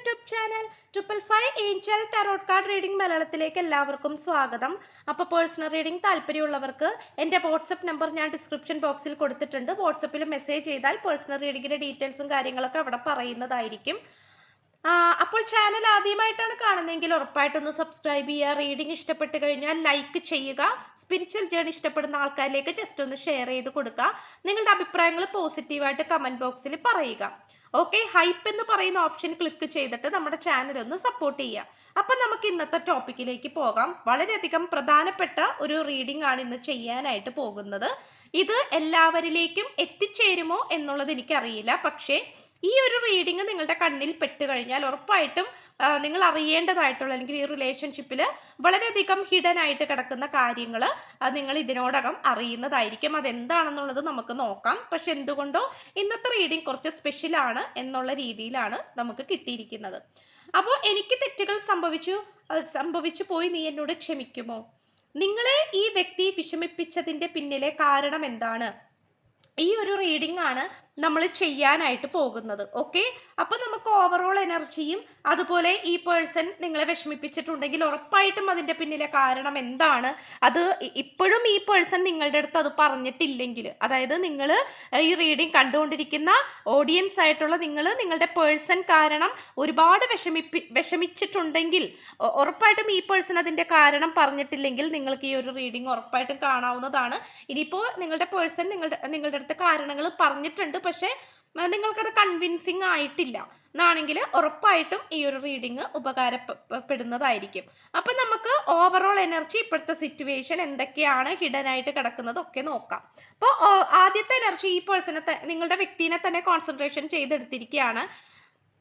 YouTube channel triple five angel tarot card reading മലയാളത്തിലേക്ക് എല്ലാവർക്കും സ്വാഗതം. അപ്പോൾ പേഴ്സണൽ റീഡിംഗ് താല്പര്യമുള്ളവർക്ക് എന്റെ വാട്സപ്പ് നമ്പർ ഞാൻ ഡിസ്ക്രിപ്ഷൻ ബോക്സിൽ കൊടുത്തിട്ടുണ്ട്. വാട്സപ്പിൽ മെസ്സേജ് ചെയ്താൽ പേഴ്സണൽ റീഡിങ്ങിന്റെ ഡീറ്റെയിൽസും കാര്യങ്ങളൊക്കെ അവിടെ പറയുന്നതായിരിക്കും. അപ്പോൾ ചാനൽ ആദ്യമായിട്ടാണ് കാണുന്നതെങ്കിൽ ഉറപ്പായിട്ടൊന്ന് സബ്സ്ക്രൈബ് ചെയ്യുക റീഡിംഗ് ഇഷ്ടപ്പെട്ട് കഴിഞ്ഞാൽ ലൈക്ക് ചെയ്യുക സ്പിരിച്വൽ ജേണി ഇഷ്ടപ്പെടുന്ന ആൾക്കാരിലേക്ക് ജസ്റ്റ് ഒന്ന് ഷെയർ ചെയ്ത് കൊടുക്കുക. നിങ്ങളുടെ അഭിപ്രായങ്ങൾ പോസിറ്റീവായിട്ട് കമന്റ് ബോക്സിൽ പറയുക. ഓക്കെ ഹൈപ്പ് എന്ന് പറയുന്ന ഓപ്ഷൻ ക്ലിക്ക് ചെയ്തിട്ട് നമ്മുടെ ചാനൽ ഒന്ന് സപ്പോർട്ട് ചെയ്യുക. അപ്പം നമുക്ക് ഇന്നത്തെ ടോപ്പിക്കിലേക്ക് പോകാം. വളരെയധികം പ്രധാനപ്പെട്ട ഒരു റീഡിംഗ് ആണ് ഇന്ന് ചെയ്യാനായിട്ട് പോകുന്നത്. ഇത് എല്ലാവരിലേക്കും എത്തിച്ചേരുമോ എന്നുള്ളത് എനിക്കറിയില്ല. പക്ഷേ ഈ ഒരു റീഡിങ് നിങ്ങളുടെ കണ്ണിൽ പെട്ട് കഴിഞ്ഞാൽ ഉറപ്പായിട്ടും നിങ്ങൾ അറിയേണ്ടതായിട്ടുള്ള അല്ലെങ്കിൽ ഈ റിലേഷൻഷിപ്പിൽ വളരെയധികം ഹിഡൻ ആയിട്ട് കിടക്കുന്ന കാര്യങ്ങൾ നിങ്ങൾ ഇതിനോടകം അറിയുന്നതായിരിക്കും. അതെന്താണെന്നുള്ളത് നമുക്ക് നോക്കാം. പക്ഷെ എന്തുകൊണ്ടോ ഇന്നത്തെ റീഡിംഗ് കുറച്ച് സ്പെഷ്യലാണ് എന്നുള്ള രീതിയിലാണ് നമുക്ക് കിട്ടിയിരിക്കുന്നത്. അപ്പോൾ എനിക്ക് തെറ്റുകൾ സംഭവിച്ചു സംഭവിച്ചു പോയി നീ എന്നോട് ക്ഷമിക്കുമോ? നിങ്ങളെ ഈ വ്യക്തി വിഷമിപ്പിച്ചതിന്റെ പിന്നിലെ കാരണം എന്താണ്? ഈ ഒരു റീഡിംഗ് ആണ് നമ്മൾ ചെയ്യാനായിട്ട് പോകുന്നത്. ഓക്കെ അപ്പൊ നമുക്ക് ഓവറോൾ എനർജിയും അതുപോലെ ഈ പേഴ്സൺ നിങ്ങളെ വിഷമിപ്പിച്ചിട്ടുണ്ടെങ്കിൽ ഉറപ്പായിട്ടും അതിന്റെ പിന്നിലെ കാരണം എന്താണ്? അത് ഇപ്പോഴും ഈ പേഴ്സൺ നിങ്ങളുടെ അടുത്ത് അത് പറഞ്ഞിട്ടില്ലെങ്കിൽ അതായത് നിങ്ങൾ ഈ റീഡിംഗ് കണ്ടുകൊണ്ടിരിക്കുന്ന ഓഡിയൻസ് ആയിട്ടുള്ള നിങ്ങൾ നിങ്ങളുടെ പേഴ്സൺ കാരണം ഒരുപാട് വിഷമിപ്പി വിഷമിച്ചിട്ടുണ്ടെങ്കിൽ ഉറപ്പായിട്ടും ഈ പേഴ്സൺ അതിന്റെ കാരണം പറഞ്ഞിട്ടില്ലെങ്കിൽ നിങ്ങൾക്ക് ഈ ഒരു റീഡിംഗ് ഉറപ്പായിട്ടും കാണാവുന്നതാണ്. ഇനിയിപ്പോൾ നിങ്ങളുടെ പേഴ്സൺ നിങ്ങളുടെ നിങ്ങളുടെ അടുത്ത് കാരണങ്ങൾ പറഞ്ഞിട്ടുണ്ട്. പക്ഷേ നിങ്ങൾക്കത് കൺവിൻസിങ് ആയിട്ടില്ല. എന്നാണെങ്കിൽ ഉറപ്പായിട്ടും ഈ ഒരു റീഡിങ് ഉപകാരപ്പെടുന്നതായിരിക്കും. അപ്പം നമുക്ക് ഓവറോൾ എനർജി ഇപ്പോഴത്തെ സിറ്റുവേഷൻ എന്തൊക്കെയാണ് ഹിഡൻ ആയിട്ട് കിടക്കുന്നത് ഒക്കെ നോക്കാം. അപ്പോൾ ആദ്യത്തെ എനർജി ഈ പേഴ്സണെ നിങ്ങളുടെ വ്യക്തിനെ തന്നെ കോൺസെൻട്രേഷൻ ചെയ്തെടുത്തിരിക്കുകയാണ്.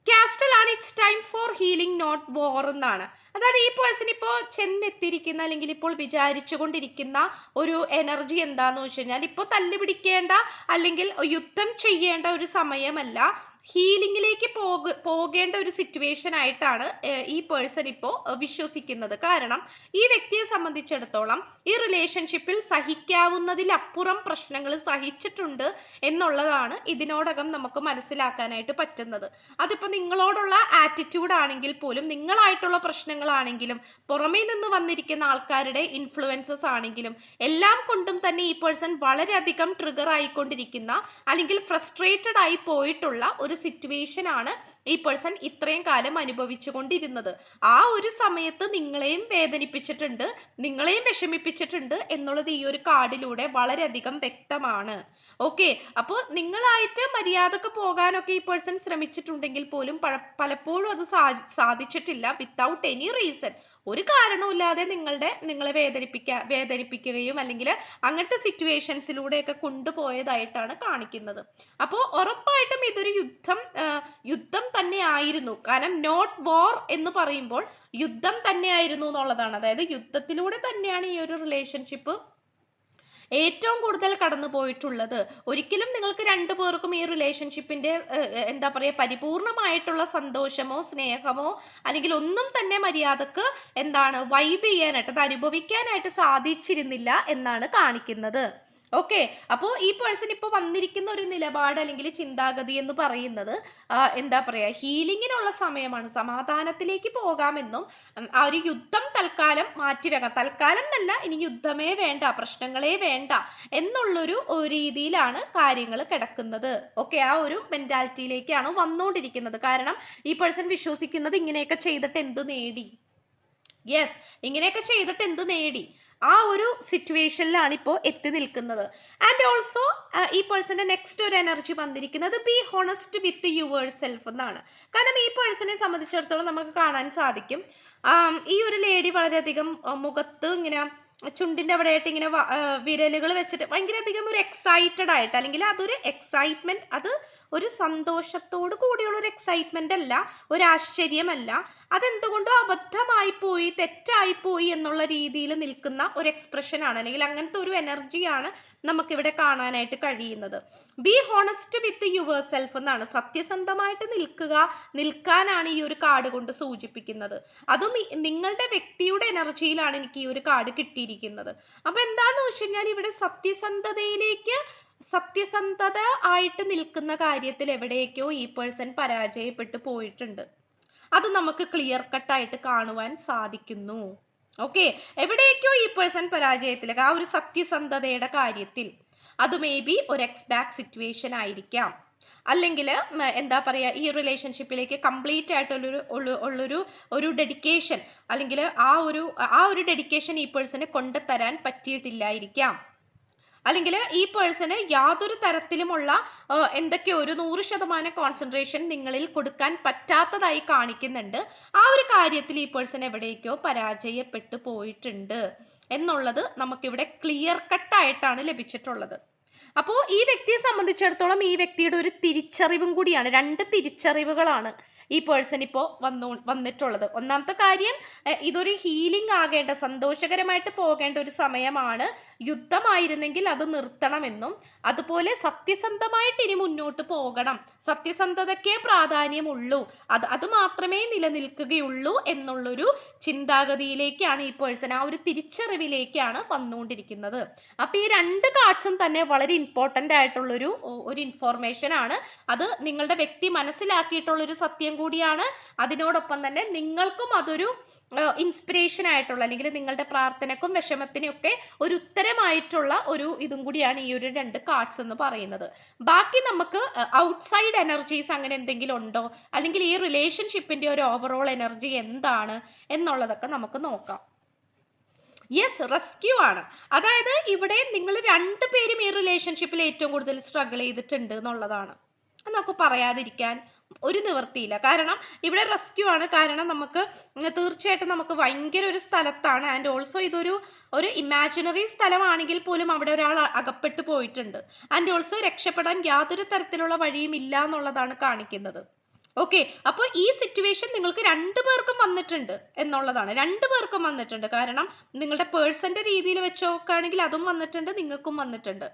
ക്യാസ്റ്റലാണ് it's time for healing not war എന്നാണ്. അതായത് ഈ പേഴ്സൺ ഇപ്പോൾ ചെന്നെത്തിയിരിക്കുന്ന അല്ലെങ്കിൽ ഇപ്പോൾ വിചാരിച്ചുകൊണ്ടിരിക്കുന്ന ഒരു എനർജി എന്താന്ന് വെച്ച് കഴിഞ്ഞാൽ ഇപ്പോൾ തല്ലുപിടിക്കേണ്ട അല്ലെങ്കിൽ യുദ്ധം ചെയ്യേണ്ട ഒരു സമയമല്ല. ഹീലിംഗിലേക്ക് പോക പോകേണ്ട ഒരു സിറ്റുവേഷൻ ആയിട്ടാണ് ഈ പേഴ്സൺ ഇപ്പോൾ വിശ്വസിക്കുന്നത്. കാരണം ഈ വ്യക്തിയെ സംബന്ധിച്ചിടത്തോളം ഈ റിലേഷൻഷിപ്പിൽ സഹിക്കാവുന്നതിലപ്പുറം പ്രശ്നങ്ങൾ സഹിച്ചിട്ടുണ്ട് എന്നുള്ളതാണ് ഇതിനോടകം നമുക്ക് മനസ്സിലാക്കാനായിട്ട് പറ്റുന്നത്. അതിപ്പോൾ നിങ്ങളോടുള്ള ആറ്റിറ്റ്യൂഡ് ആണെങ്കിൽ പോലും നിങ്ങളായിട്ടുള്ള പ്രശ്നങ്ങളാണെങ്കിലും പുറമേ നിന്ന് വന്നിരിക്കുന്ന ആൾക്കാരുടെ ഇൻഫ്ലുവൻസസ് ആണെങ്കിലും എല്ലാം കൊണ്ടും തന്നെ ഈ പേഴ്സൺ വളരെയധികം ട്രിഗർ ആയിക്കൊണ്ടിരിക്കുന്ന അല്ലെങ്കിൽ ഫ്രസ്ട്രേറ്റഡ് ആയി പോയിട്ടുള്ള ഒരു സിറ്റുവേഷൻ ആണ് ഈ പേഴ്സൺ ഇത്രയും കാലം അനുഭവിച്ചു കൊണ്ടിരുന്നത് ആ ഒരു സമയത്ത് നിങ്ങളെയും വേദനിപ്പിച്ചിട്ടുണ്ട് നിങ്ങളെയും വിഷമിപ്പിച്ചിട്ടുണ്ട് എന്നുള്ളത് ഈ ഒരു കാർഡിലൂടെ വളരെയധികം വ്യക്തമാണ്. ഓക്കെ അപ്പോൾ നിങ്ങളായിട്ട് മര്യാദയ്ക്ക് പോകാനൊക്കെ ഈ പേഴ്സൺ ശ്രമിച്ചിട്ടുണ്ടെങ്കിൽ പോലും പലപ്പോഴും അത് സാധിച്ചിട്ടില്ല വിത്തൗട്ട് എനി റീസൺ ഒരു കാരണവുമില്ലാതെ നിങ്ങളുടെ നിങ്ങളെ വേദനിപ്പിക്ക വേദനിപ്പിക്കുകയും അല്ലെങ്കിൽ അങ്ങനത്തെ സിറ്റുവേഷൻസിലൂടെയൊക്കെ കൊണ്ടുപോയതായിട്ടാണ് കാണിക്കുന്നത്. അപ്പോൾ ഉറപ്പായിട്ടും ഇതൊരു യുദ്ധം യുദ്ധം തന്നെ ആയിരുന്നു. കാരണം നോട്ട് വോർ എന്ന് പറയുമ്പോൾ യുദ്ധം തന്നെയായിരുന്നു എന്നുള്ളതാണ്. അതായത് യുദ്ധത്തിലൂടെ തന്നെയാണ് ഈ ഒരു റിലേഷൻഷിപ്പ് ഏറ്റവും കൂടുതൽ കടന്നു പോയിട്ടുള്ളത് ഒരിക്കലും നിങ്ങൾക്ക് രണ്ടു പേർക്കും ഈ റിലേഷൻഷിപ്പിന്റെ എന്താ പറയുക പരിപൂർണമായിട്ടുള്ള സന്തോഷമോ സ്നേഹമോ അല്ലെങ്കിൽ ഒന്നും തന്നെ മര്യാദയ്ക്ക് എന്താണ് വൈബ് ചെയ്യാനായിട്ട് അത് അനുഭവിക്കാനായിട്ട് സാധിച്ചിരുന്നില്ല എന്നാണ് കാണിക്കുന്നത്. ഓക്കെ അപ്പോ ഈ പേഴ്സൺ ഇപ്പോൾ വന്നിരിക്കുന്ന ഒരു നിലപാട് അല്ലെങ്കിൽ ചിന്താഗതി എന്ന് പറയുന്നത് എന്താ പറയുക ഹീലിങ്ങിനുള്ള സമയമാണ്. സമാധാനത്തിലേക്ക് പോകാമെന്നും ആ ഒരു യുദ്ധം തൽക്കാലം മാറ്റിവെക്കാം തൽക്കാലം എന്നല്ല ഇനി യുദ്ധമേ വേണ്ട പ്രശ്നങ്ങളേ വേണ്ട എന്നുള്ളൊരു രീതിയിലാണ് കാര്യങ്ങൾ കിടക്കുന്നത്. ഓക്കെ ആ ഒരു മെന്റാലിറ്റിയിലേക്കാണ് വന്നുകൊണ്ടിരിക്കുന്നത് കാരണം ഈ പേഴ്സൺ വിശ്വസിക്കുന്നത് ഇങ്ങനെയൊക്കെ ചെയ്തിട്ട് എന്ത് നേടി? യെസ് ഇങ്ങനെയൊക്കെ ചെയ്തിട്ട് എന്ത് നേടി? ആ ഒരു സിറ്റുവേഷനിലാണ് ഇപ്പോൾ എത്തി നിൽക്കുന്നത്. ആൻഡ് ഓൾസോ ഈ പേഴ്സന്റെ നെക്സ്റ്റ് ഒരു എനർജി വന്നിരിക്കുന്നത് be honest with yourself എന്നാണ്. കാരണം ഈ പേഴ്സണെ സംബന്ധിച്ചിടത്തോളം നമുക്ക് കാണാൻ സാധിക്കും. ഈ ഒരു ലേഡി വളരെയധികം മുഖത്ത് ഇങ്ങനെ ചുണ്ടിന്റെ അവിടെയായിട്ട് ഇങ്ങനെ വിരലുകൾ വെച്ചിട്ട് ഭയങ്കരധികം ഒരു എക്സൈറ്റഡ് ആയിട്ട് അല്ലെങ്കിൽ അതൊരു എക്സൈറ്റ്മെന്റ് അത് ഒരു സന്തോഷത്തോട് കൂടിയുള്ള ഒരു എക്സൈറ്റ്മെന്റ് അല്ല ഒരു ആശ്ചര്യമല്ല. അതെന്തുകൊണ്ടോ അബദ്ധമായി പോയി തെറ്റായി പോയി എന്നുള്ള രീതിയിൽ നിൽക്കുന്ന ഒരു എക്സ്പ്രഷൻ ആണ്. അല്ലെങ്കിൽ അങ്ങനത്തെ ഒരു എനർജിയാണ് നമുക്കിവിടെ കാണാനായിട്ട് കഴിയുന്നത്. Be honest with yourself എന്നാണ്. സത്യസന്ധമായിട്ട് നിൽക്കുക നിൽക്കാനാണ് ഈ ഒരു കാർഡ് കൊണ്ട് സൂചിപ്പിക്കുന്നത്. അതും നിങ്ങളുടെ വ്യക്തിയുടെ എനർജിയിലാണ് എനിക്ക് ഈ ഒരു കാർഡ് കിട്ടിയിരിക്കുന്നത്. അപ്പൊ എന്താന്ന് വെച്ച് കഴിഞ്ഞാൽ ഇവിടെ സത്യസന്ധതയിലേക്ക് സത്യസന്ധത ആയിട്ട് നിൽക്കുന്ന കാര്യത്തിൽ എവിടേക്കോ ഈ പേഴ്സൺ പരാജയപ്പെട്ടു പോയിട്ടുണ്ട്. അത് നമുക്ക് ക്ലിയർ കട്ടായിട്ട് കാണുവാൻ സാധിക്കുന്നു. ഓക്കെ എവിടേക്കോ ഈ പേഴ്സൺ പരാജയത്തിലേക്ക് ആ ഒരു സത്യസന്ധതയുടെ കാര്യത്തിൽ. അത് മേ ബി ഒരു എക്സ് ബാക്ക് സിറ്റുവേഷൻ ആയിരിക്കാം. അല്ലെങ്കിൽ എന്താ പറയുക ഈ റിലേഷൻഷിപ്പിലേക്ക് കംപ്ലീറ്റ് ആയിട്ടുള്ളൊരു ഉള്ള- ഉള്ളൊരു ഒരു ഡെഡിക്കേഷൻ അല്ലെങ്കിൽ ആ ഒരു ആ ഒരു ഡെഡിക്കേഷൻ ഈ പേഴ്സണെ കൊണ്ടുതരാൻ പറ്റിയിട്ടില്ലായിരിക്കാം. അല്ലെങ്കിൽ ഈ പേഴ്സണ് യാതൊരു തരത്തിലുമുള്ള എന്തൊക്കെ എന്തൊക്കെയോ ഒരു നൂറ് ശതമാനം കോൺസെൻട്രേഷൻ നിങ്ങളിൽ കൊടുക്കാൻ പറ്റാത്തതായി കാണിക്കുന്നുണ്ട്. ആ ഒരു കാര്യത്തിൽ ഈ പേഴ്സൺ എവിടേക്കോ പരാജയപ്പെട്ടു പോയിട്ടുണ്ട് എന്നുള്ളത് നമുക്കിവിടെ ക്ലിയർ കട്ടായിട്ടാണ് ലഭിച്ചിട്ടുള്ളത്. അപ്പോൾ ഈ വ്യക്തിയെ സംബന്ധിച്ചിടത്തോളം ഈ വ്യക്തിയുടെ ഒരു തിരിച്ചറിവും കൂടിയാണ്. രണ്ട് തിരിച്ചറിവുകളാണ് ഈ പേഴ്സൺ ഇപ്പോൾ വന്നു വന്നിട്ടുള്ളത്. ഒന്നാമത്തെ കാര്യം ഇതൊരു ഹീലിംഗ് ആകേണ്ട സന്തോഷകരമായിട്ട് പോകേണ്ട ഒരു സമയമാണ്. യുദ്ധമായിരുന്നെങ്കിൽ അത് നിർത്തണമെന്നും അതുപോലെ സത്യസന്ധമായിട്ട് ഇനി മുന്നോട്ട് പോകണം. സത്യസന്ധതയ്ക്കേ പ്രാധാന്യമുള്ളൂ. അത് അത് മാത്രമേ നിലനിൽക്കുകയുള്ളൂ എന്നുള്ളൊരു ചിന്താഗതിയിലേക്കാണ് ഈ പേഴ്സൺ ആ ഒരു തിരിച്ചറിവിലേക്കാണ് വന്നുകൊണ്ടിരിക്കുന്നത്. അപ്പൊ ഈ രണ്ട് കാർഡ്സും തന്നെ വളരെ ഇമ്പോർട്ടന്റ് ആയിട്ടുള്ളൊരു ഒരു ഇൻഫോർമേഷൻ ആണ്. അത് നിങ്ങളുടെ വ്യക്തി മനസ്സിലാക്കിയിട്ടുള്ളൊരു സത്യം കൂടിയാണ്. അതിനോടൊപ്പം തന്നെ നിങ്ങൾക്കും അതൊരു ഇൻസ്പിറേഷൻ ആയിട്ടുള്ള അല്ലെങ്കിൽ നിങ്ങളുടെ പ്രാർത്ഥനക്കും വിഷമത്തിനും ഒക്കെ ഒരു ഉത്തരമായിട്ടുള്ള ഒരു ഇതും കൂടിയാണ് ഈ ഒരു രണ്ട് കാർഡ്സ് എന്ന് പറയുന്നത്. ബാക്കി നമുക്ക് ഔട്ട്സൈഡ് എനർജീസ് അങ്ങനെ എന്തെങ്കിലും ഉണ്ടോ? അല്ലെങ്കിൽ ഈ റിലേഷൻഷിപ്പിന്റെ ഒരു ഓവറോൾ എനർജി എന്താണ് എന്നുള്ളതൊക്കെ നമുക്ക് നോക്കാം. യെസ് റെസ്ക്യൂ ആണ്. അതായത് ഇവിടെ നിങ്ങൾ രണ്ടുപേരും ഈ റിലേഷൻഷിപ്പിൽ ഏറ്റവും കൂടുതൽ സ്ട്രഗിൾ ചെയ്തിട്ടുണ്ട് എന്നുള്ളതാണ്. എന്നൊക്കെ പറയാതിരിക്കാൻ ഒരു നിവൃത്തിയില്ല. കാരണം ഇവിടെ റെസ്ക്യൂ ആണ്. കാരണം നമുക്ക് തീർച്ചയായിട്ടും നമുക്ക് ഭയങ്കര ഒരു സ്ഥലത്താണ്. ആൻഡ് ഓൾസോ ഇതൊരു ഒരു ഇമാജിനറി സ്ഥലമാണെങ്കിൽ പോലും അവിടെ ഒരാൾ അകപ്പെട്ടു പോയിട്ടുണ്ട്. ആൻഡ് ഓൾസോ രക്ഷപ്പെടാൻ യാതൊരു തരത്തിലുള്ള വഴിയും ഇല്ല എന്നുള്ളതാണ് കാണിക്കുന്നത്. ഓക്കെ അപ്പോൾ ഈ സിറ്റുവേഷൻ നിങ്ങൾക്ക് രണ്ടു പേർക്കും വന്നിട്ടുണ്ട് എന്നുള്ളതാണ്. രണ്ടു പേർക്കും വന്നിട്ടുണ്ട്. കാരണം നിങ്ങളുടെ പേഴ്സന്റെ രീതിയിൽ വെച്ച് നോക്കുകയാണെങ്കിൽ അതും വന്നിട്ടുണ്ട് നിങ്ങൾക്കും വന്നിട്ടുണ്ട്.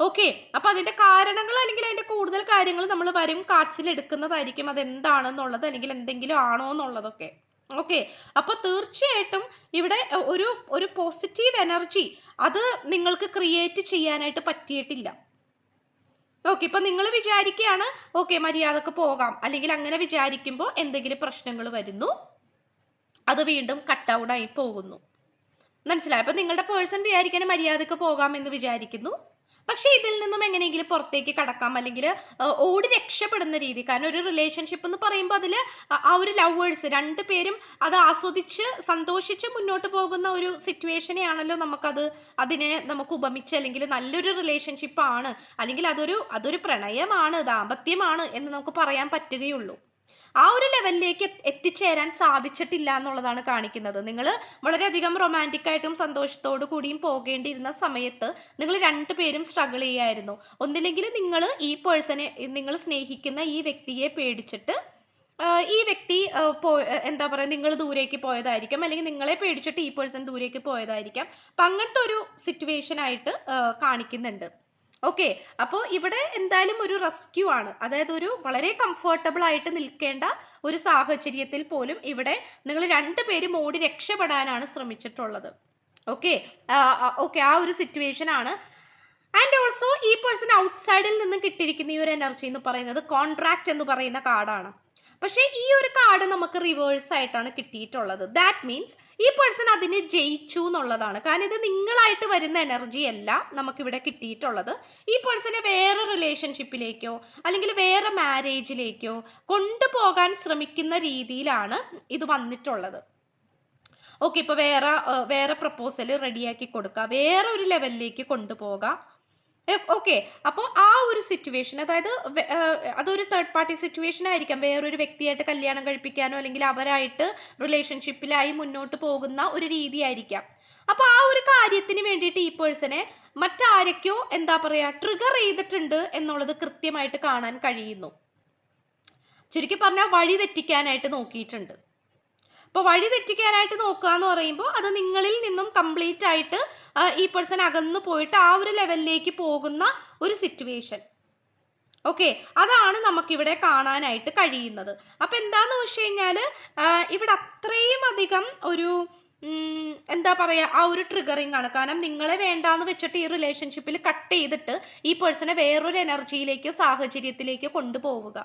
ഓക്കെ അപ്പൊ അതിന്റെ കാരണങ്ങൾ അല്ലെങ്കിൽ അതിന്റെ കൂടുതൽ കാര്യങ്ങൾ നമ്മൾ വരും കാർഡ്സിൽ എടുക്കുന്നതായിരിക്കും അത് എന്താണെന്നുള്ളത് അല്ലെങ്കിൽ എന്തെങ്കിലും ആണോ എന്നുള്ളതൊക്കെ. ഓക്കെ അപ്പൊ തീർച്ചയായിട്ടും ഇവിടെ ഒരു ഒരു പോസിറ്റീവ് എനർജി അത് നിങ്ങൾക്ക് ക്രിയേറ്റ് ചെയ്യാനായിട്ട് പറ്റിയിട്ടില്ല. ഓക്കെ ഇപ്പൊ നിങ്ങൾ വിചാരിക്കുകയാണ് ഓക്കെ മര്യാദയ്ക്ക് പോകാം. അല്ലെങ്കിൽ അങ്ങനെ വിചാരിക്കുമ്പോൾ എന്തെങ്കിലും പ്രശ്നങ്ങൾ വരുന്നു. അത് വീണ്ടും കട്ട് ഔട്ട് ആയി പോകുന്നു. മനസ്സിലായി? നിങ്ങളുടെ പേഴ്സൺ വിചാരിക്കാൻ മര്യാദയ്ക്ക് പോകാം എന്ന് വിചാരിക്കുന്നു. പക്ഷെ ഇതിൽ നിന്നും എങ്ങനെയെങ്കിലും പുറത്തേക്ക് കടക്കാം അല്ലെങ്കിൽ ഓടി രക്ഷപ്പെടുന്ന രീതി. കാരണം ഒരു റിലേഷൻഷിപ്പ് എന്ന് പറയുമ്പോൾ അതിൽ ആ ഒരു ലവേഴ്സ് രണ്ട് പേരും അത് ആസ്വദിച്ച് സന്തോഷിച്ച് മുന്നോട്ട് പോകുന്ന ഒരു സിറ്റുവേഷനെയാണല്ലോ നമുക്കത് അതിനെ നമുക്ക് ഉപമിച്ച് അല്ലെങ്കിൽ നല്ലൊരു റിലേഷൻഷിപ്പ് ആണ്. അല്ലെങ്കിൽ അതൊരു അതൊരു പ്രണയമാണ് ദാമ്പത്യമാണ് എന്ന് നമുക്ക് പറയാൻ പറ്റുകയുള്ളൂ. ആ ഒരു ലെവലിലേക്ക് എത്തി- എത്തിച്ചേരാൻ സാധിച്ചിട്ടില്ല എന്നുള്ളതാണ് കാണിക്കുന്നത്. നിങ്ങൾ വളരെയധികം റൊമാന്റിക് ആയിട്ടും സന്തോഷത്തോടു കൂടിയും പോകേണ്ടിയിരുന്ന സമയത്ത് നിങ്ങൾ രണ്ടുപേരും സ്ട്രഗിൾ ചെയ്യായിരുന്നു. ഒന്നില്ലെങ്കിൽ നിങ്ങൾ ഈ പേഴ്സണെ നിങ്ങൾ സ്നേഹിക്കുന്ന ഈ വ്യക്തിയെ പേടിച്ചിട്ട് ഈ വ്യക്തി പോ എന്താ പറയുക നിങ്ങൾ ദൂരേക്ക് പോയതായിരിക്കാം. അല്ലെങ്കിൽ നിങ്ങളെ പേടിച്ചിട്ട് ഈ പേഴ്സൺ ദൂരേക്ക് പോയതായിരിക്കാം. അപ്പം അങ്ങനത്തെ ഒരു സിറ്റുവേഷൻ ആയിട്ട് കാണിക്കുന്നുണ്ട്. ഓക്കെ അപ്പോൾ ഇവിടെ എന്തായാലും ഒരു റെസ്ക്യൂ ആണ്. അതായത് ഒരു വളരെ കംഫർട്ടബിൾ ആയിട്ട് നിൽക്കേണ്ട ഒരു സാഹചര്യത്തിൽ പോലും ഇവിടെ നിങ്ങൾ രണ്ടുപേരും ഓടി രക്ഷപ്പെടാനാണ് ശ്രമിച്ചിട്ടുള്ളത്. ഓക്കെ ഓക്കെ ആ ഒരു സിറ്റുവേഷൻ ആണ്. ആൻഡ് ഓൾസോ ഈ പേഴ്സൺ ഔട്ട്സൈഡിൽ നിന്ന് കിട്ടിയിരിക്കുന്ന ഈ ഒരു എനർജി എന്ന് പറയുന്നത് കോൺട്രാക്ട് എന്ന് പറയുന്ന കാർഡാണ്. പക്ഷേ ഈ ഒരു കാർഡ് നമുക്ക് റിവേഴ്സ് ആയിട്ടാണ് കിട്ടിയിട്ടുള്ളത്. ദാറ്റ് മീൻസ് ഈ പേഴ്സൺ അതിനെ ജയിച്ചു എന്നുള്ളതാണ്. കാരണം ഇത് നിങ്ങളായിട്ട് വരുന്ന എനർജി അല്ല നമുക്കിവിടെ കിട്ടിയിട്ടുള്ളത്. ഈ പേഴ്സണെ വേറെ റിലേഷൻഷിപ്പിലേക്കോ അല്ലെങ്കിൽ വേറെ മാരേജിലേക്കോ കൊണ്ടുപോകാൻ ശ്രമിക്കുന്ന രീതിയിലാണ് ഇത് വന്നിട്ടുള്ളത്. ഓക്കെ ഇപ്പോൾ വേറെ വേറെ പ്രപ്പോസൽ റെഡിയാക്കി കൊടുക്കുക വേറെ ഒരു ലെവലിലേക്ക് കൊണ്ടുപോകാം. ഓക്കെ. അപ്പോൾ ആ ഒരു സിറ്റുവേഷൻ അതായത് അതൊരു തേർഡ് പാർട്ടി സിറ്റുവേഷൻ ആയിരിക്കാം. വേറൊരു വ്യക്തിയായിട്ട് കല്യാണം കഴിപ്പിക്കാനോ അല്ലെങ്കിൽ അവരായിട്ട് റിലേഷൻഷിപ്പിലായി മുന്നോട്ട് പോകുന്ന ഒരു രീതി ആയിരിക്കാം. അപ്പോൾ ആ ഒരു കാര്യത്തിന് വേണ്ടിയിട്ട് ഈ പേഴ്സണെ മറ്റാരൊക്കെയോ എന്താ പറയുക ട്രിഗർ ചെയ്തിട്ടുണ്ട് എന്നുള്ളത് കൃത്യമായിട്ട് കാണാൻ കഴിയുന്നു. ചുരുക്കി പറഞ്ഞാൽ വഴി തെറ്റിക്കാനായിട്ട് നോക്കിയിട്ടുണ്ട്. അപ്പോൾ വഴി തെറ്റിക്കാനായിട്ട് നോക്കുക എന്ന് പറയുമ്പോൾ അത് നിങ്ങളിൽ നിന്നും കംപ്ലീറ്റ് ആയിട്ട് ഈ പേഴ്സൺ അകന്നു പോയിട്ട് ആ ഒരു ലെവലിലേക്ക് പോകുന്ന ഒരു സിറ്റുവേഷൻ ഓക്കെ അതാണ് നമുക്കിവിടെ കാണാനായിട്ട് കഴിയുന്നത്. അപ്പം എന്താന്ന് വെച്ച് കഴിഞ്ഞാൽ ഇവിടെ അത്രയും അധികം ഒരു എന്താ പറയുക ആ ഒരു ട്രിഗറിങ് ആണ്. കാരണം നിങ്ങളെ വേണ്ടാന്ന് വെച്ചിട്ട് ഈ റിലേഷൻഷിപ്പിൽ കട്ട് ചെയ്തിട്ട് ഈ പേഴ്സണെ വേറൊരു എനർജിയിലേക്കോ സാഹചര്യത്തിലേക്കോ കൊണ്ടുപോവുക.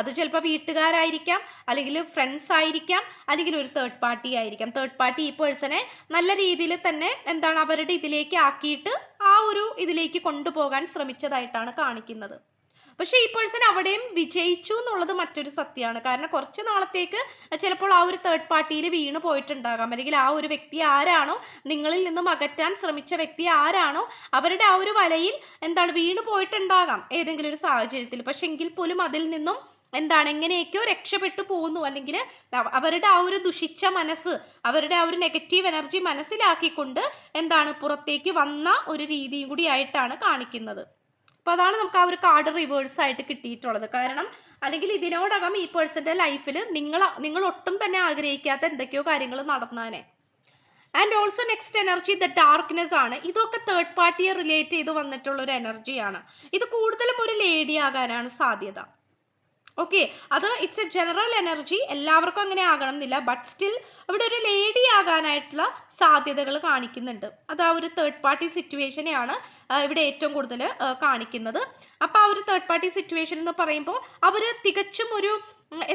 അത് ചിലപ്പോൾ വീട്ടുകാരായിരിക്കാം അല്ലെങ്കിൽ ഫ്രണ്ട്സ് ആയിരിക്കാം അല്ലെങ്കിൽ ഒരു തേർഡ് പാർട്ടി ആയിരിക്കാം. തേർഡ് പാർട്ടി ഈ പേഴ്സണെ നല്ല രീതിയിൽ തന്നെ എന്താണ് അവരുടെ ഇതിലേക്ക് ആക്കിയിട്ട് ആ ഒരു ഇതിലേക്ക് കൊണ്ടുപോകാൻ ശ്രമിച്ചതായിട്ടാണ് കാണിക്കുന്നത്. പക്ഷേ ഈ പേഴ്സൺ അവിടെയും വിജയിച്ചു എന്നുള്ളത് മറ്റൊരു സത്യമാണ്. കാരണം കുറച്ച് നാളത്തേക്ക് ചിലപ്പോൾ ആ ഒരു തേർഡ് പാർട്ടിയിൽ വീണ് പോയിട്ടുണ്ടാകാം. അല്ലെങ്കിൽ ആ ഒരു വ്യക്തി ആരാണോ നിങ്ങളിൽ നിന്നും അകറ്റാൻ ശ്രമിച്ച വ്യക്തി ആരാണോ അവരുടെ ആ ഒരു വലയിൽ എന്താണ് വീണ് പോയിട്ടുണ്ടാകാം ഏതെങ്കിലും ഒരു സാഹചര്യത്തിൽ. പക്ഷെ എങ്കിൽ പോലും അതിൽ നിന്നും എന്താണ് എങ്ങനെയൊക്കെയോ രക്ഷപ്പെട്ടു പോകുന്നു. അല്ലെങ്കിൽ അവരുടെ ആ ഒരു ദുഷിച്ച മനസ്സ് അവരുടെ ആ ഒരു നെഗറ്റീവ് എനർജി മനസ്സിലാക്കിക്കൊണ്ട് എന്താണ് പുറത്തേക്ക് വന്ന ഒരു രീതിയും കൂടി ആയിട്ടാണ് കാണിക്കുന്നത്. അപ്പൊ അതാണ് നമുക്ക് ആ ഒരു കാർഡ് റിവേഴ്സ് ആയിട്ട് കിട്ടിയിട്ടുള്ളത്. കാരണം അല്ലെങ്കിൽ ഇതിനോടകം ഈ പേഴ്സന്റെ ലൈഫിൽ നിങ്ങൾ നിങ്ങൾ ഒട്ടും തന്നെ ആഗ്രഹിക്കാത്ത എന്തൊക്കെയോ കാര്യങ്ങൾ നടന്നാനെ. And also next energy the darkness ആണ്. ഇതൊക്കെ തേർഡ് പാർട്ടിയെ റിലേറ്റ് ചെയ്ത് വന്നിട്ടുള്ള ഒരു എനർജിയാണ് ഇത് കൂടുതലും ഒരു ലേഡി ആകാനാണ് സാധ്യത. ഓക്കെ അത് ഇറ്റ്സ് എ ജനറൽ എനർജി എല്ലാവർക്കും അങ്ങനെ ആകണം എന്നില്ല ബട്ട് സ്റ്റിൽ ഇവിടെ ഒരു ലേഡി ആകാനായിട്ടുള്ള സാധ്യതകൾ കാണിക്കുന്നുണ്ട്. അത് ആ ഒരു തേർഡ് പാർട്ടി സിറ്റുവേഷനെയാണ് ഇവിടെ ഏറ്റവും കൂടുതൽ കാണിക്കുന്നത്. അപ്പോൾ ആ ഒരു തേർഡ് പാർട്ടി സിറ്റുവേഷൻ എന്ന് പറയുമ്പോൾ അവർ തികച്ചും ഒരു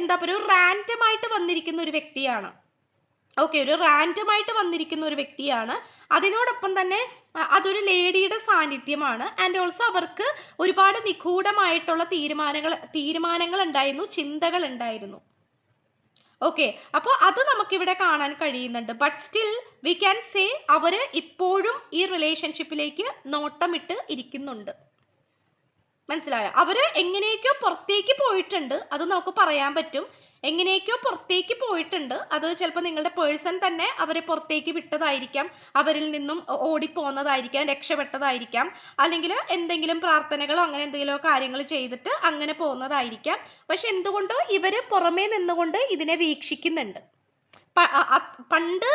എന്താ പറയുക റാൻഡമായിട്ട് വന്നിരിക്കുന്ന ഒരു വ്യക്തിയാണ്. ഓക്കെ ഒരു റാൻഡമായിട്ട് വന്നിരിക്കുന്ന ഒരു വ്യക്തിയാണ്. അതിനോടൊപ്പം തന്നെ അതൊരു ലേഡിയുടെ സാന്നിധ്യമാണ്. ആൻഡ് ഓൾസോ അവർക്ക് ഒരുപാട് നിഗൂഢമായിട്ടുള്ള തീരുമാനങ്ങൾ തീരുമാനങ്ങൾ ഉണ്ടായിരുന്നു ചിന്തകൾ ഉണ്ടായിരുന്നു ഓക്കെ അപ്പോൾ അത് നമുക്കിവിടെ കാണാൻ കഴിയുന്നുണ്ട്. But still we can say അവർ ഇപ്പോഴും ഈ റിലേഷൻഷിപ്പിലേക്ക് നോട്ടമിട്ട് ഇരിക്കുന്നുണ്ട്. മനസ്സിലായോ? അവർ എങ്ങനെയൊക്കെയോ പുറത്തേക്ക് പോയിട്ടുണ്ട്. അത് നമുക്ക് പറയാൻ പറ്റും. എങ്ങനെയൊക്കെയോ പുറത്തേക്ക് പോയിട്ടുണ്ട്. അത് ചിലപ്പോൾ നിങ്ങളുടെ പേഴ്സൺ തന്നെ അവരെ പുറത്തേക്ക് വിട്ടതായിരിക്കാം. അവരിൽ നിന്നും ഓടിപ്പോന്നതായിരിക്കാം രക്ഷപ്പെട്ടതായിരിക്കാം. അല്ലെങ്കിൽ എന്തെങ്കിലും പ്രാർത്ഥനകളോ അങ്ങനെ എന്തെങ്കിലുമോ കാര്യങ്ങൾ ചെയ്തിട്ട് അങ്ങനെ പോകുന്നതായിരിക്കാം. പക്ഷെ എന്തുകൊണ്ടോ ഇവർ പുറമേ നിന്നുകൊണ്ട് ഇതിനെ വീക്ഷിക്കുന്നുണ്ട്. പണ്ട്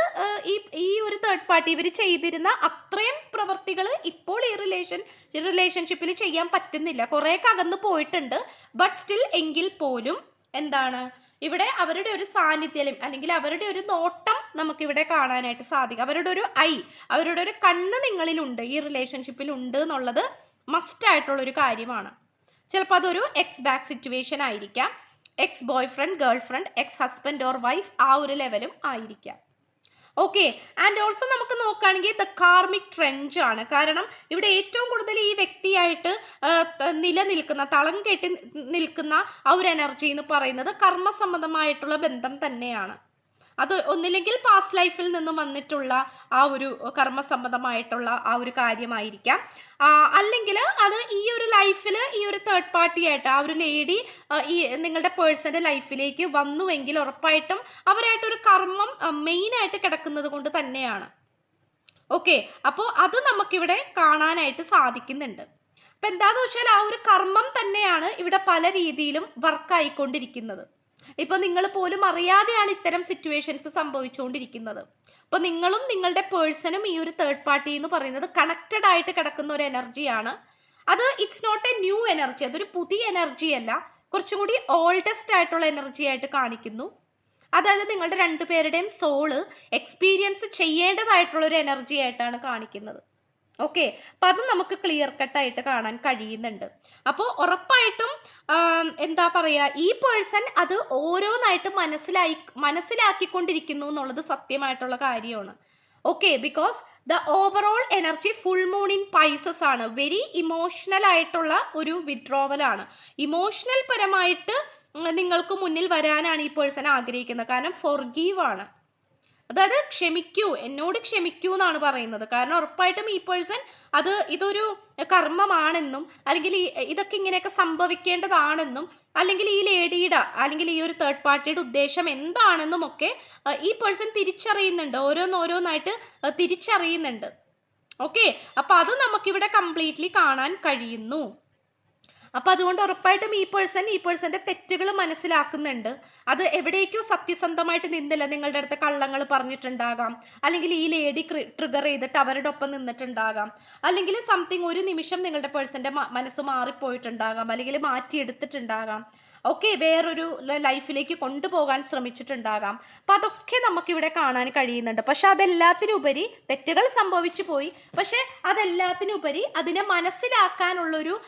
ഈ ഈ ഒരു തേർഡ് പാർട്ടി ഇവർ ചെയ്തിരുന്ന അത്രയും പ്രവർത്തികൾ ഇപ്പോൾ ഈ റിലേഷൻ റിലേഷൻഷിപ്പിൽ ചെയ്യാൻ പറ്റുന്നില്ല. കുറേ അകന്ന് പോയിട്ടുണ്ട്. ബട്ട് സ്റ്റിൽ എങ്കിൽ പോലും എന്താണ്? ഇവിടെ അവരുടെ ഒരു സാന്നിധ്യം അല്ലെങ്കിൽ അവരുടെ ഒരു നോട്ടം നമുക്കിവിടെ കാണാനായിട്ട് സാധിക്കും. അവരുടെ ഒരു ഐ അവരുടെ ഒരു കണ്ണ് നിങ്ങളിലുണ്ട്. ഈ റിലേഷൻഷിപ്പിൽ ഉണ്ട് എന്നുള്ളത് മസ്റ്റ് ആയിട്ടുള്ള ഒരു കാര്യമാണ്. ചിലപ്പോൾ അതൊരു എക്സ് ബാക്ക് സിറ്റുവേഷൻ ആയിരിക്കാം. Ex boyfriend girlfriend ex husband or wife ആ ഒരു ലെവലും ആയിരിക്കാം. ഓക്കെ ആൻഡ് ഓൾസോ നമുക്ക് നോക്കുകയാണെങ്കിൽ ദ കാർമിക് ട്രെഞ്ച് ആണ്. കാരണം ഇവിടെ ഏറ്റവും കൂടുതൽ ഈ വ്യക്തിയായിട്ട് നിലനിൽക്കുന്ന തളം കെട്ടി നിൽക്കുന്ന ആ ഒരു എനർജി എന്ന് പറയുന്നത് കർമ്മസംബന്ധമായിട്ടുള്ള ബന്ധം തന്നെയാണ്. അത് ഒന്നില്ലെങ്കിൽ പാസ്റ്റ് ലൈഫിൽ നിന്ന് വന്നിട്ടുള്ള ആ ഒരു കർമ്മസംബന്ധമായിട്ടുള്ള ആ ഒരു കാര്യമായിരിക്കാം. അല്ലെങ്കിൽ അത് ഈ ഒരു ലൈഫിൽ ഈ ഒരു തേർഡ് പാർട്ടി ആയിട്ട് ആ ഒരു ലേഡി ഈ നിങ്ങളുടെ പേഴ്സന്റെ ലൈഫിലേക്ക് വന്നുവെങ്കിൽ ഉറപ്പായിട്ടും അവരായിട്ടൊരു കർമ്മം മെയിൻ ആയിട്ട് കിടക്കുന്നത് കൊണ്ട് തന്നെയാണ്. ഓക്കെ അപ്പോൾ അത് നമുക്കിവിടെ കാണാനായിട്ട് സാധിക്കുന്നുണ്ട്. അപ്പം എന്താന്ന് വെച്ചാൽ ആ ഒരു കർമ്മം തന്നെയാണ് ഇവിടെ പല രീതിയിലും വർക്കായിക്കൊണ്ടിരിക്കുന്നത് ഇപ്പൊ നിങ്ങൾ പോലും അറിയാതെയാണ് ഇത്തരം സിറ്റുവേഷൻസ് സംഭവിച്ചുകൊണ്ടിരിക്കുന്നത്. അപ്പൊ നിങ്ങളും നിങ്ങളുടെ പേഴ്സണും ഈ ഒരു തേർഡ് പാർട്ടി എന്ന് പറയുന്നത് കണക്റ്റഡ് ആയിട്ട് കിടക്കുന്ന ഒരു എനർജിയാണ് അത് it's not a new energy അതൊരു പുതിയ എനർജി അല്ല. കുറച്ചും കൂടി ഓൾഡസ്റ്റ് ആയിട്ടുള്ള എനർജി ആയിട്ട് കാണിക്കുന്നു. അതായത് നിങ്ങളുടെ രണ്ടുപേരുടെയും സോൾ എക്സ്പീരിയൻസ് ചെയ്യേണ്ടതായിട്ടുള്ള ഒരു എനർജി ആയിട്ടാണ് കാണിക്കുന്നത്. ഓക്കെ അപ്പം അത് നമുക്ക് ക്ലിയർ കട്ടായിട്ട് കാണാൻ കഴിയുന്നുണ്ട്. അപ്പോൾ ഉറപ്പായിട്ടും എന്താ പറയുക ഈ പേഴ്സൺ അത് ഓരോന്നായിട്ട് മനസ്സിലായി മനസ്സിലാക്കിക്കൊണ്ടിരിക്കുന്നു എന്നുള്ളത് സത്യമായിട്ടുള്ള കാര്യമാണ്. Okay because the overall energy full moon in Pisces ആണ്. വെരി ഇമോഷണൽ ആയിട്ടുള്ള ഒരു വിഡ്രോവൽ ആണ്. ഇമോഷണൽ പരമായിട്ട് നിങ്ങൾക്ക് മുന്നിൽ വരാനാണ് ഈ പേഴ്സൺ ആഗ്രഹിക്കുന്നത്. കാരണം ഫൊർഗീവ് ആണ്. അതായത് ക്ഷമിക്കൂ എന്നോട് ക്ഷമിക്കൂ എന്നാണ് പറയുന്നത്. കാരണം ഉറപ്പായിട്ടും ഈ പേഴ്സൺ അത് ഇതൊരു കർമ്മമാണെന്നും അല്ലെങ്കിൽ ഇതൊക്കെ ഇങ്ങനെയൊക്കെ സംഭവിക്കേണ്ടതാണെന്നും അല്ലെങ്കിൽ ഈ ലേഡിയുടെ അല്ലെങ്കിൽ ഈ ഒരു തേർഡ് പാർട്ടിയുടെ ഉദ്ദേശം എന്താണെന്നും ഒക്കെ ഈ പേഴ്സൺ തിരിച്ചറിയുന്നുണ്ട്. ഓരോന്നോരോന്നായിട്ട് തിരിച്ചറിയുന്നുണ്ട്. ഓക്കെ അപ്പൊ അത് നമുക്കിവിടെ കംപ്ലീറ്റ്ലി കാണാൻ കഴിയുന്നു. അപ്പൊ അതുകൊണ്ട് ഉറപ്പായിട്ടും ഈ പേഴ്സൺ ഈ പേഴ്സന്റെ തെറ്റുകൾ മനസ്സിലാക്കുന്നുണ്ട്. അത് എവിടേക്കോ സത്യസന്ധമായിട്ട് നിന്നില്ല. നിങ്ങളുടെ അടുത്ത് കള്ളങ്ങൾ പറഞ്ഞിട്ടുണ്ടാകാം. അല്ലെങ്കിൽ ഈ ലേഡി ട്രിഗർ ചെയ്തിട്ട് അവരുടെ ഒപ്പം നിന്നിട്ടുണ്ടാകാം. അല്ലെങ്കിൽ സംതിങ് ഒരു നിമിഷം നിങ്ങളുടെ പേഴ്സന്റെ മനസ്സ് മാറിപ്പോയിട്ടുണ്ടാകാം. അല്ലെങ്കിൽ മാറ്റിയെടുത്തിട്ടുണ്ടാകാം. ഓക്കെ വേറൊരു ലൈഫിലേക്ക് കൊണ്ടുപോകാൻ ശ്രമിച്ചിട്ടുണ്ടാകാം. അപ്പം അതൊക്കെ നമുക്കിവിടെ കാണാൻ കഴിയുന്നുണ്ട്. പക്ഷെ അതെല്ലാത്തിനുപരി തെറ്റുകൾ സംഭവിച്ചു പോയി. പക്ഷെ അതെല്ലാത്തിനുപരി അതിനെ മനസ്സിലാക്കാനുള്ളൊരു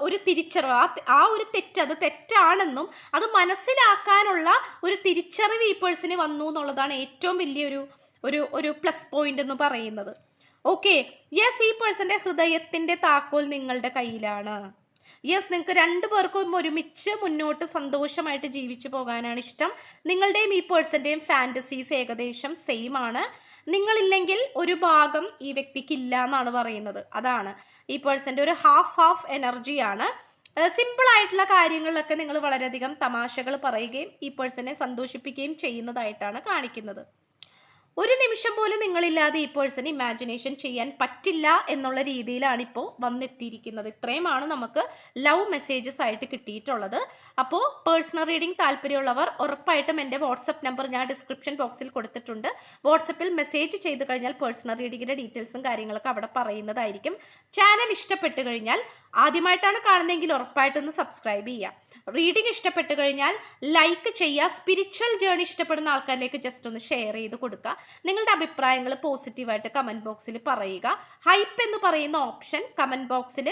ഒരു തിരിച്ചറിവ്. ആ ഒരു തെറ്റ് അത് തെറ്റാണെന്നും അത് മനസ്സിലാക്കാനുള്ള ഒരു തിരിച്ചറിവ് ഈ പേഴ്സിന് വന്നു എന്നുള്ളതാണ് ഏറ്റവും വലിയൊരു ഒരു ഒരു പ്ലസ് പോയിന്റ് എന്ന് പറയുന്നത്. ഓക്കെ. യെസ് ഈ പേഴ്സന്റെ ഹൃദയത്തിന്റെ താക്കോൽ നിങ്ങളുടെ കയ്യിലാണ്. യെസ് നിങ്ങൾക്ക് രണ്ടു പേർക്കും ഒരുമിച്ച് മുന്നോട്ട് സന്തോഷമായിട്ട് ജീവിച്ചു പോകാനാണ് ഇഷ്ടം. നിങ്ങളുടെയും ഈ പേഴ്സന്റെയും ഫാന്റസീസ് ഏകദേശം സെയിം ആണ്. നിങ്ങളില്ലെങ്കിൽ ഒരു ഭാഗം ഈ വ്യക്തിക്ക് ഇല്ല എന്നാണ് പറയുന്നത്. അതാണ്. ഈ പേഴ്സന്റെ ഒരു ഹാഫ് ഹാഫ് എനർജിയാണ് സിമ്പിൾ ആയിട്ടുള്ള കാര്യങ്ങളിലൊക്കെ നിങ്ങൾ വളരെയധികം തമാശകൾ പറയുകയും ഈ പേഴ്സണെ സന്തോഷിപ്പിക്കുകയും ചെയ്യുന്നതായിട്ടാണ് കാണിക്കുന്നത്. ഒരു നിമിഷം പോലും നിങ്ങളില്ലാതെ ഈ പേഴ്സൺ ഇമാജിനേഷൻ ചെയ്യാൻ പറ്റില്ല എന്നുള്ള രീതിയിലാണ് ഇപ്പോൾ വന്നെത്തിയിരിക്കുന്നത്. ഇത്രയുമാണ് നമുക്ക് ലവ് മെസ്സേജസ് ആയിട്ട് കിട്ടിയിട്ടുള്ളത്. അപ്പോൾ പേഴ്സണൽ റീഡിംഗ് താല്പര്യമുള്ളവർ ഉറപ്പായിട്ടും എന്റെ വാട്സപ്പ് നമ്പർ ഞാൻ ഡിസ്ക്രിപ്ഷൻ ബോക്സിൽ കൊടുത്തിട്ടുണ്ട്. വാട്സപ്പിൽ മെസ്സേജ് ചെയ്ത് കഴിഞ്ഞാൽ പേഴ്സണൽ റീഡിങ്ങിന്റെ ഡീറ്റെയിൽസും കാര്യങ്ങളൊക്കെ അവിടെ പറയുന്നതായിരിക്കും. ചാനൽ ഇഷ്ടപ്പെട്ട് കഴിഞ്ഞാൽ ആദ്യമായിട്ടാണ് കാണുന്നതെങ്കിൽ ഉറപ്പായിട്ടൊന്ന് സബ്സ്ക്രൈബ് ചെയ്യുക. റീഡിംഗ് ഇഷ്ടപ്പെട്ട് കഴിഞ്ഞാൽ ലൈക്ക് ചെയ്യുക. സ്പിരിച്വൽ ജേണി ഇഷ്ടപ്പെടുന്ന ആൾക്കാരിലേക്ക് ജസ്റ്റ് ഒന്ന് ഷെയർ ചെയ്ത് കൊടുക്കുക. നിങ്ങളുടെ അഭിപ്രായങ്ങൾ പോസിറ്റീവായിട്ട് കമന്റ് ബോക്സിൽ പറയുക. ഹൈപ്പ് എന്ന് പറയുന്ന ഓപ്ഷൻ കമന്റ് ബോക്സിൽ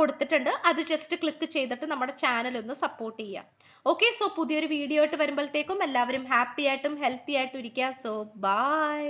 കൊടുത്തിട്ടുണ്ട്. അത് ജസ്റ്റ് ക്ലിക്ക് ചെയ്തിട്ട് നമ്മുടെ ചാനൽ ഒന്ന് സപ്പോർട്ട് ചെയ്യുക. ഓക്കെ സോ പുതിയൊരു വീഡിയോ ആയിട്ട് വരുമ്പോഴത്തേക്കും എല്ലാവരും ഹാപ്പി ആയിട്ടും ഹെൽത്തി ആയിട്ടും ഇരിക്കുക. So by